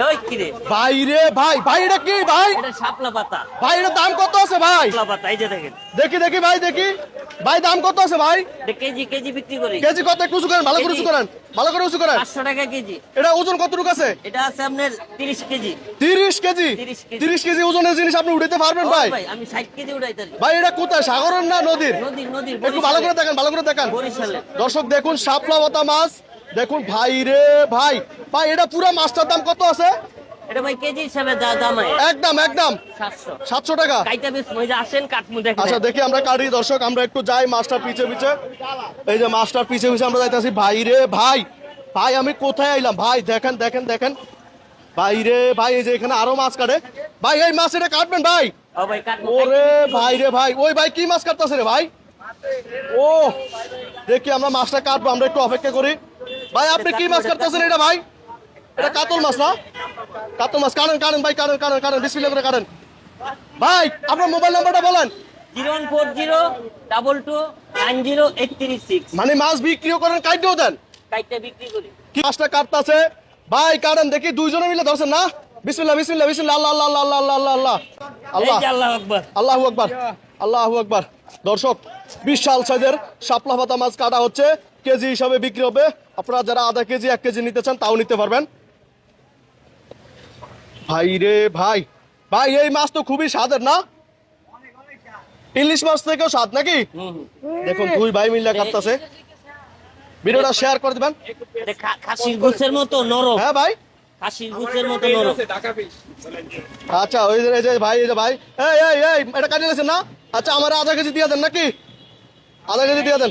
ভাই এটা কি ভাই? শাপলা পাতা। ভাই দাম কত আছে ভাই? পাতা এই যে দেখেন। দেখি দেখি ভাই দেখি। ভাই দাম কত আছে ভাই? কেজি কেজি বিক্রি করি। কেজি কত? একটু করেন ভালো করে করেন ভালো করে উঁচু করেন। পাঁচশো টাকা কেজি। এটা ওজন কতটুকু আছে? এটা আছে আপনার তিরিশ কেজি। তিরিশ কেজি? 30 কেজি। ওজনের জিনিস আপনি উঠাতে পারবেন ভাই। ভাই আমি ষাট কেজি উঠাই ভাই এটা কোথায়? সাগরের না নদীর? নদীর নদীর একটু ভালো করে দেখেন ভালো করে দেখেন। দর্শক দেখুন শাপলা পাতা মাছ দেখুন ভাই রে ভাই। ভাই এটা পুরো মাছটার দাম কত আছে? এটা ভাই কেজি হিসাবে দাম একদম একদম। টাকা। কাইটা বেশ মজা আসেন কাটমু দেখেন আচ্ছা দেখি আমরা কাটি দর্শক আমরা একটু যাই মাছটার পিছে পিছে। এই যে মাছটার পিছে পিছে আমরা যাইতেছি। ভাই রে ভাই ভাই আমি কোথায় আইলাম? ভাই দেখেন দেখেন দেখেন। ভাই রে ভাই এই যে এখানে আরও মাছ কাটে। ভাই এই মাছ এটা কাটবেন ভাই? ওরে ভাই রে ভাই ওই ভাই কি মাছ কাটতেছে রে ভাই? ও দেখি আমরা মাছটা কাটবো আমরা একটু অপেক্ষা করি। ভাই আপনি কি মাছ কাটতেছেন এটা ভাই? এটা কাতল মাছ না? কাতল মাছ কারণ কারণ ভাই কারেন কারেন কারেন বিসমিল্লাহ করে কারেন ভাই আপনার মোবাইল নাম্বারটা বলেন। মানে মাছ বিক্রিও করেন কাইটেও দেন। কি মাছটা কাটতেছে? ভাই কারেন দেখি দুইজনে মিলে ধরছেন না? আল্লাহ আল্লাহ আল্লাহ আল্লাহ আল্লাহ আল্লাহ। এই আল্লাহ যে আল্লাহ আকবার। আল্লাহু আকবার। আল্লাহু আকবার। দর্শক বিশাল সাইজের শাপলা পাতা মাছ কাটা হচ্ছে। কেজি হিসাবে বিক্রি হবে। আপনারা যারা আধা কেজি এক কেজি নিতে চান তাও নিতে পারবেন। ভাই রে ভাই ভাই এই মাছ তো খুবই স্বাদের না? ইলিশ মাছ থেকেও স্বাদ নাকি। দেখুন দুই ভাই মিলে কাটতেছে। ভিডিওটা শেয়ার করে দিবেন। খাসির গুছের মতো নরম। হ্যাঁ ভাই। খাসির গুছের মতো নরম। আচ্ছা ওই যে- যে ভাই এই যে ভাই। এই এই এই এটা কাটিয়ে না? আচ্ছা আমার আধা কেজি দিয়ে দেন নাকি? আধা কেজি দিয়ে দেন।